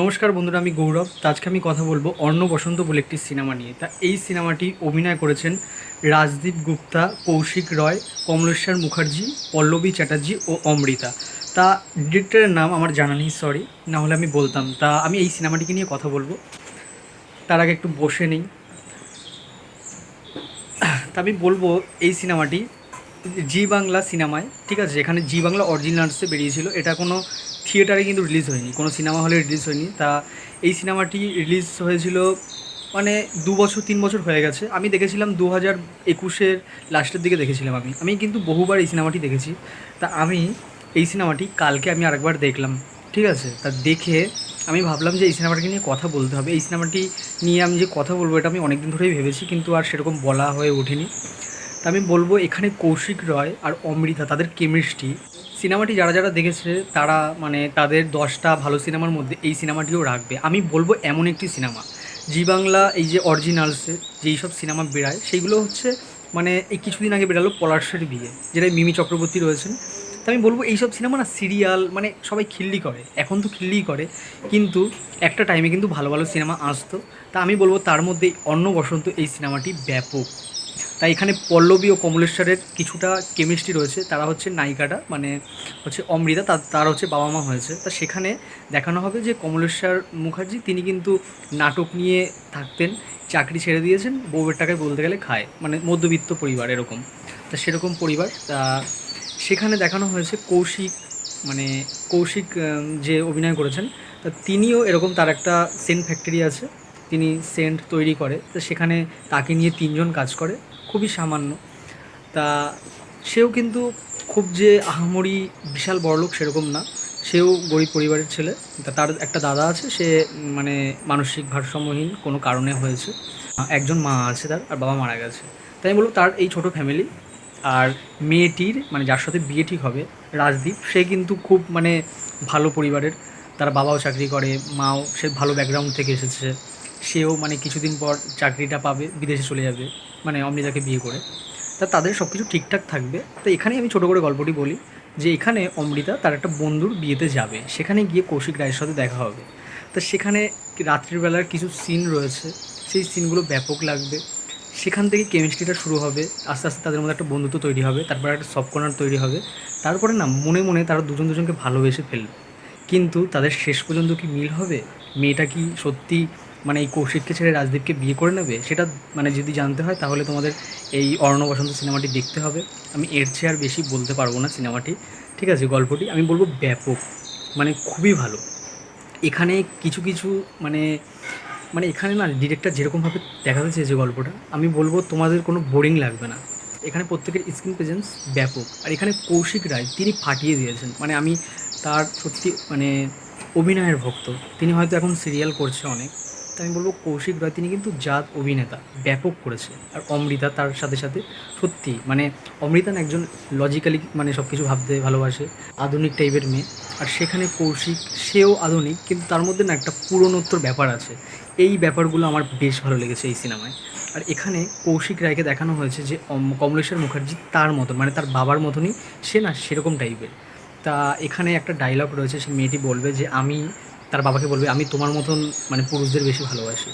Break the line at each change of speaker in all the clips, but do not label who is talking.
নমস্কার বন্ধুরা, আমি গৌরব। আজকে আমি কথা বলব অর্ণ বসন্ত বলে একটি সিনেমা নিয়ে। তা এই সিনেমাটি অভিনয় করেছেন রাজদীপ গুপ্তা, কৌশিক রয়, কমলেশ্বর মুখার্জি, পল্লবী চ্যাটার্জি ও অমৃতা। তা ডিরেক্টরের নাম আমার জানা নেই সরি না হলে আমি বলতাম। তা আমি এই সিনেমাটিকে নিয়ে কথা বলব। তার আগে একটু বসে নেই। তা আমি বলব এই সিনেমাটি জি বাংলা সিনেমায়, ঠিক আছে? এখানে জি বাংলা অরিজিনালসে বেরিয়েছিল। এটা কোনো থিয়েটারে কিন্তু রিলিজ হয়নি, কোনো সিনেমা হলে রিলিজ হয়নি। তা এই সিনেমাটি রিলিজ হয়েছিল মানে দু বছর, তিন বছর হয়ে গেছে। আমি দেখেছিলাম দু হাজার একুশের লাস্টের দিকে দেখেছিলাম আমি। আমি কিন্তু বহুবার এই সিনেমাটি দেখেছি। তা আমি এই সিনেমাটি কালকে আমি আরেকবার দেখলাম, ঠিক আছে? তা দেখে আমি ভাবলাম যে এই সিনেমাটাকে নিয়ে কথা বলতে হবে। এই সিনেমাটি নিয়ে আমি যে কথা বলব এটা আমি অনেকদিন ধরেই ভেবেছি, কিন্তু আর সেরকম বলা হয়ে ওঠেনি। তা আমি বলব এখানে কৌশিক রয় আর অমৃতা, তাদের কেমিস্ট্রি সিনেমাটি যারা যারা দেখেছে, তারা মানে তাদের দশটা ভালো সিনেমার মধ্যে এই সিনেমাটিও রাখবে। আমি বলব এমন একটি সিনেমা। জি বাংলা এই যে অরিজিনালসে যেই সব সিনেমা বেরায় সেইগুলো হচ্ছে মানে এই কিছুদিন আগে বেরালো পলাশের বিয়ে যেটা মিমি চক্রবর্তী রয়েছেন। তো আমি বলব এইসব সিনেমা না সিরিয়াল মানে সবাই খিল্লি করে, এখন তো খিল্লিই করে। কিন্তু একটা টাইমে কিন্তু ভালো ভালো সিনেমা আসতো। তা আমি বলব তার মধ্যে অন্য বসন্ত এই সিনেমাটি ব্যাপক। তাই এখানে পল্লবী ও কমলেশ্বরের কিছুটা কেমিস্ট্রি রয়েছে। তারা হচ্ছে নায়িকাটা মানে হচ্ছে অমৃতা তার তার হচ্ছে বাবা মা হয়েছে। তা সেখানে দেখানো হবে যে কমলেশ্বর মুখার্জি, তিনি কিন্তু নাটক নিয়ে থাকতেন, চাকরি ছেড়ে দিয়েছেন, বউয়ের টাকায় বলতে গেলে খায়। মানে মধ্যবিত্ত পরিবার এরকম। তা সেরকম পরিবার। তা সেখানে দেখানো হয়েছে কৌশিক মানে কৌশিক যে অভিনয় করেছেন, তা তিনিও এরকম তার একটা সেন্ট ফ্যাক্টরি আছে। তিনি সেন্ট তৈরি করে। তো সেখানে তাকে নিয়ে তিনজন কাজ করে। খুবই সামান্য। তা সেও কিন্তু খুব যে আহামরি বিশাল বড়লোক সেরকম না। সেও গরিব পরিবারের ছেলে। তা তার একটা দাদা আছে, সে মানে মানসিক ভারসাম্যহীন কোনো কারণে হয়েছে। একজন মা আছে তার, আর বাবা মারা গেছে। তাই আমি বলব তার এই ছোট ফ্যামিলি আর মেয়েটির মানে যার সাথে বিয়ে ঠিক হবে, রাজদীপ, সে কিন্তু খুব মানে ভালো পরিবারের। তার বাবাও চাকরি করে, মাও সে ভালো ব্যাকগ্রাউন্ড থেকে এসেছে। সেও মানে কিছুদিন পর চাকরিটা পাবে, বিদেশে চলে যাবে মানে অমৃতাকে বিয়ে করে। তা তাদের সব কিছু ঠিকঠাক থাকবে। তো এখানেই আমি ছোটো করে গল্পটি বলি যে এখানে অমৃতা তার একটা বন্ধুর বিয়েতে যাবে। সেখানে গিয়ে কৌশিক রায়ের সাথে দেখা হবে। তো সেখানে রাত্রিবেলার কিছু সিন রয়েছে। সেই সিনগুলো ব্যাপক লাগবে। সেখান থেকে কেমিস্ট্রিটা শুরু হবে। আস্তে আস্তে তাদের মধ্যে একটা বন্ধুত্ব তৈরি হবে। তারপরে একটা সফট কর্নার তৈরি হবে। তারপরে না, মনে মনে তারা দুজন দুজনকে ভালোবেসে ফেলবে। কিন্তু তাদের শেষ পর্যন্ত কি মিল হবে? মেয়েটা কি সত্যি মানে এই কৌশিককে ছেড়ে রাজদীপকে বিয়ে করে নেবে, সেটা মানে যদি জানতে হয় তাহলে তোমাদের এই অর্ণ বসন্ত সিনেমাটি দেখতে হবে। আমি এর চেয়ে আর বেশি বলতে পারব না সিনেমাটি। ঠিক আছে, গল্পটি আমি বলব ব্যাপক মানে খুবই ভালো। এখানে কিছু কিছু মানে মানে এখানে না ডিরেক্টর যেরকমভাবে দেখাতে চেয়েছে গল্পটা, আমি বলব তোমাদের কোনো বোরিং লাগবে না। এখানে প্রত্যেকের স্ক্রিন প্রেজেন্স ব্যাপক। আর এখানে কৌশিক রায়, তিনি ফাটিয়ে দিয়েছেন। মানে আমি তার সত্যি মানে অভিনয়ের ভক্ত। তিনি হয়তো এখন সিরিয়াল করছে অনেক। আমি বলব কৌশিক রায়, তিনি কিন্তু জাত অভিনেতা, ব্যাপক করেছে। আর অমৃতা তার সাথে সাথে সত্যি মানে অমৃতা না একজন লজিক্যালি মানে সব কিছু ভাবতে ভালোবাসে, আধুনিক টাইপের মেয়ে। আর সেখানে কৌশিক, সেও আধুনিক, কিন্তু তার মধ্যে না একটা পুরনোত্তর ব্যাপার আছে। এই ব্যাপারগুলো আমার বেশ ভালো লেগেছে এই সিনেমায়। আর এখানে কৌশিক রায়কে দেখানো হয়েছে যে কমলেশ্বর মুখার্জি তার মতন মানে তার বাবার মতনই, সে না সেরকম টাইপের তা এখানে একটা ডায়লগ রয়েছে, সে মেয়েটি বলবে যে, আমি তার বাবাকে বলবে, আমি তোমার মতন মানে পুরুষদের বেশি ভালোবাসি।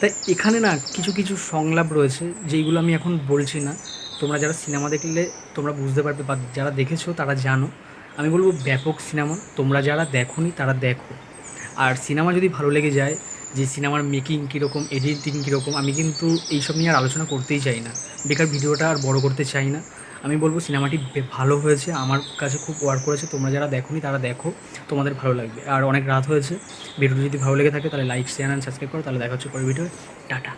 তাই এখানে না কিছু কিছু সংলাপ রয়েছে যেইগুলো আমি এখন বলছি না। তোমরা যারা সিনেমা দেখলে তোমরা বুঝতে পারবে বা যারা দেখেছ তারা জানো। আমি বলব ব্যাপক সিনেমা, তোমরা যারা দেখোনি তারা দেখো। আর সিনেমা যদি ভালো লেগে যায়, যে সিনেমার মেকিং কীরকম, এডিটিং কীরকম, আমি কিন্তু এইসব নিয়ে আর আলোচনা করতেই চাই না। বেকার ভিডিওটা আর বড় করতে চাই না। আমি বলব সিনেমাটি ভালো হয়েছে, আমার কাছে খুব ওয়ার্ক করেছে, তোমরা যারা দেখোনি তারা দেখো, তোমাদের ভালো লাগবে। আর অনেক রাত হয়েছে, ভিডিওটি যদি ভালো লেগে থাকে তাহলে লাইক শেয়ার অ্যান্ড সাবস্ক্রাইব করো, তাহলে দেখা হচ্ছে পরের ভিডিও টাটা।